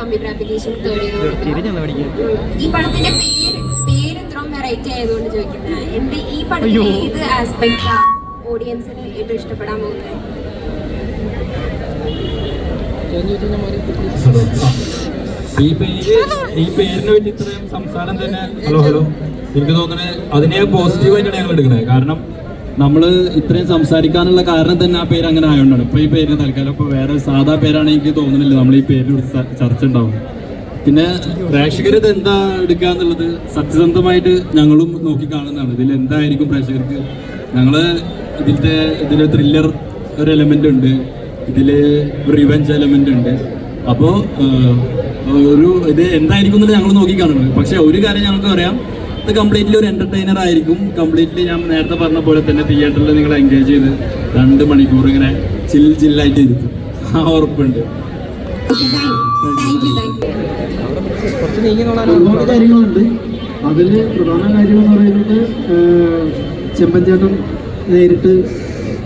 Computer application third year തിരിഞ്ഞെന്ന് പഠിക്കാൻ ഈ പടത്തിന്റെ പേര് പേര് ഇത്രയും വെറൈറ്റി ആയതുകൊണ്ട് ചോദിക്കുന്നത് എന്ത് ഈ പടത്തിന്റെ ഏത് ആസ്പെക്ട് ഓഡിയൻസിന് ഏറ്റവും ഇഷ്ടപ്പെടാൻ പോകുന്നത്? ഈ പേര് ഈ പേരിനെ പറ്റി ഇത്രയും സംസാരം തന്നെ ഹലോ ഹലോ. എനിക്ക് തോന്നുന്നത് അതിനെ പോസിറ്റീവായിട്ടാണ് ഞങ്ങൾ എടുക്കുന്നത് കാരണം നമ്മൾ ഇത്രയും സംസാരിക്കാനുള്ള കാരണം തന്നെ ആ പേര് അങ്ങനെ ആയതുകൊണ്ടാണ് ഇപ്പൊ ഈ പേരിന് തൽക്കാലം ഇപ്പൊ വേറെ സാധാ പേരാണ് എനിക്ക് തോന്നുന്നില്ല നമ്മൾ ഈ പേരിൽ ചർച്ച ഉണ്ടാവും. പിന്നെ പ്രേക്ഷകർ ഇത് എന്താ എടുക്കാന്നുള്ളത് സത്യസന്ധമായിട്ട് ഞങ്ങളും നോക്കി കാണുന്നതാണ്. ഇതിൽ എന്തായിരിക്കും പ്രേക്ഷകർക്ക്? ഞങ്ങൾ ഇതിലത്തെ ഇതിൽ ത്രില്ലർ ഒരു എലമെന്റ് ഉണ്ട്. ഇതിൽ റിവെഞ്ച് എലമെന്റ് ഉണ്ട്. അപ്പോ ഒരു ഇത് എന്തായിരിക്കും എന്നുള്ളത് ഞങ്ങൾ നോക്കി കാണുന്നത് പക്ഷെ ഒരു കാര്യം ഞങ്ങൾക്ക് അറിയാം ഇത് കംപ്ലീറ്റ്ലി ഒരു എന്റർടൈനർ ആയിരിക്കും. കംപ്ലീറ്റ്ലി ഞാൻ നേരത്തെ പറഞ്ഞ പോലെ തന്നെ തിയേറ്ററിൽ നിങ്ങൾ എൻഗേജ് ചെയ്ത് രണ്ട് മണിക്കൂർ ഇങ്ങനെ ചിൽ ചില്ലായിട്ട് ഇരിക്കും. ആ ഉറപ്പുണ്ട്. ഒരുപാട് കാര്യങ്ങളുണ്ട്. അതിൽ പ്രധാന കാര്യം എന്ന് പറയുന്നത് ചെമ്പൻ ചേട്ടൻ നേരിട്ട്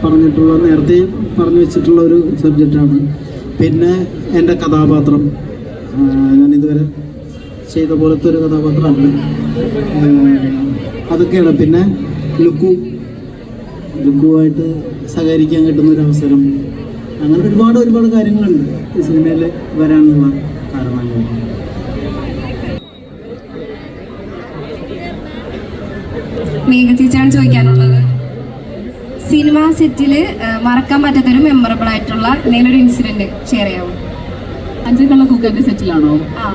പറഞ്ഞിട്ടുള്ള നേരത്തെ പറഞ്ഞു വെച്ചിട്ടുള്ള ഒരു സബ്ജക്റ്റാണ് പിന്നെ എന്റെ കഥാപാത്രം. ഞാൻ ഇതുവരെ ചെയ്ത പോലത്തെ ഒരു കഥാപാത്രമാണ്. അതൊക്കെയാണ്. പിന്നെ ലുക്കു. ലുക്കുമായിട്ട് സഹകരിക്കാൻ കിട്ടുന്ന ഒരു അവസരം. അങ്ങനെ ഒരുപാട് ഒരുപാട് കാര്യങ്ങളുണ്ട് ഈ സിനിമയിൽ വരാനുള്ള കാരണങ്ങൾ. മേഘ ചേച്ചിയാണ് ചോദിക്കാനുള്ളത്. സിനിമ സെറ്റിൽ മറക്കാൻ പറ്റാത്തൊരു മെമ്മറബിൾ ആയിട്ടുള്ള എന്തെങ്കിലും ഒരു ഇൻസിഡന്റ് ഷെയർ ചെയ്യാമോ? അഞ്ചേക്കുള്ള കുക്കറിന്റെ സെറ്റിലാണോ? ആ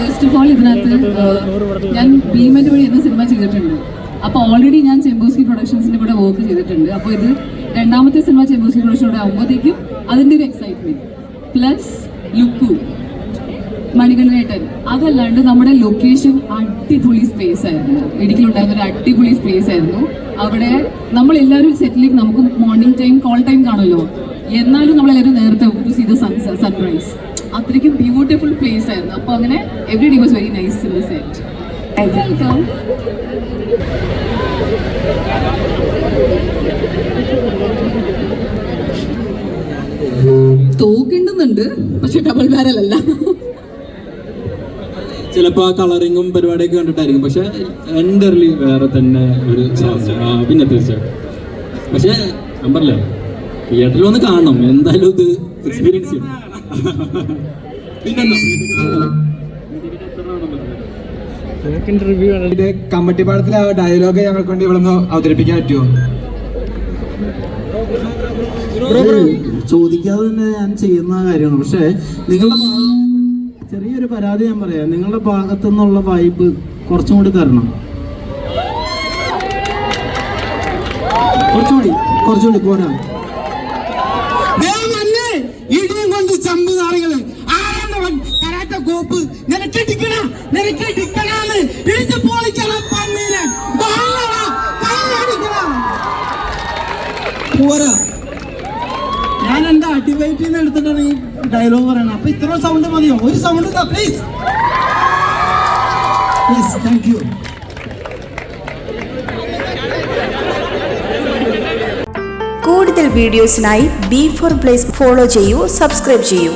ഫസ്റ്റ് ഓഫ് ഓൾ ഇതിനകത്ത് ഞാൻ ഭീമന്റെ വഴി എന്ന സിനിമ ചെയ്തിട്ടുണ്ട്. അപ്പോൾ ഓൾറെഡി ഞാൻ ചെമ്പോസ്കി പ്രൊഡക്ഷൻസിന്റെ കൂടെ വർക്ക് ചെയ്തിട്ടുണ്ട്. അപ്പോൾ ഇത് രണ്ടാമത്തെ സിനിമ ചെമ്പോസ്കി പ്രൊഡക്ഷനോടെ ആകുമ്പോഴത്തേക്കും അതിന്റെ ഒരു എക്സൈറ്റ്മെന്റ് പ്ലസ് ലുക്കു മണികണ്ഠേട്ടൻ. അതല്ലാണ്ട് നമ്മുടെ ലൊക്കേഷൻ അടിപൊളി സ്പേസ് ആയിരുന്നു. ഇടുക്കിയിലുണ്ടായിരുന്ന ഒരു അടിപൊളി സ്പേസ് ആയിരുന്നു. അവിടെ നമ്മൾ എല്ലാവരും സെറ്റിലേക്ക് നമുക്ക് മോർണിംഗ് ടൈം കോൾ ടൈം കാണുമല്ലോ. എന്നാലും നമ്മളെല്ലാവരും നേരത്തെ സൺറൈസ് അത്രയ്ക്കും ബ്യൂട്ടിഫുൾ പ്ലേസ് ആയിരുന്നു. അപ്പോൾ അങ്ങനെ every day was very nice in the set welcome തോക്കുണ്ടെന്നുണ്ട് പക്ഷെ ഡബിൾ ബാരൽ അല്ല. ചിലപ്പോൾ ആ കളറിങ്ങും പരിപാടിയൊക്കെ കണ്ടിട്ടായിരിക്കും. പക്ഷെ എന്റർലി വേറെ തന്നെ ഒരു പിന്നെ തീർച്ചയായിട്ടും. പക്ഷെ ഞാൻ പറഞ്ഞില്ലേ തിയേറ്ററിൽ വന്ന് കാണണം. എന്തായാലും ഇത് എക്സ്പീരിയൻസ് ചെയ്യണം. ഇത് കമ്മട്ടിപ്പാടത്തിലെ ആ ഡയലോഗ് ഞങ്ങൾക്ക് വേണ്ടി ഇവിടെ അവതരിപ്പിക്കാൻ പറ്റുമോ? ചോദിക്കാതെ തന്നെ ഞാൻ ചെയ്യുന്ന കാര്യമാണ്. പക്ഷേ നിങ്ങളുടെ ചെറിയൊരു പരാതി ഞാൻ പറയാം. നിങ്ങളുടെ ഭാഗത്തു നിന്നുള്ള വൈബ് കുറച്ചും കൂടി തരണം. കുറച്ചുകൂടി കുറച്ചുകൂടി പോരാ. കോപ്പ് നിനക്കടിക്കണ. നിനക്കടിക്കണാന്ന് ഇടിച്ച് പൊളിക്കണം പന്നീനെ. പോരാ. ഞാൻ എന്റെ അടിവൈറ്റിൽ നിന്ന് എടുത്തിട്ടാണ് ഈ ഡയലോഗ് പറയണത്? അപ്പൊ ഇത്ര സൗണ്ട് മതിയോ? ഒരു sound please please thank you കൂടുതൽ വീഡിയോസിനായി ബി ഫോർ പ്ലേസ് ഫോളോ ചെയ്യൂ സബ്സ്ക്രൈബ് ചെയ്യൂ.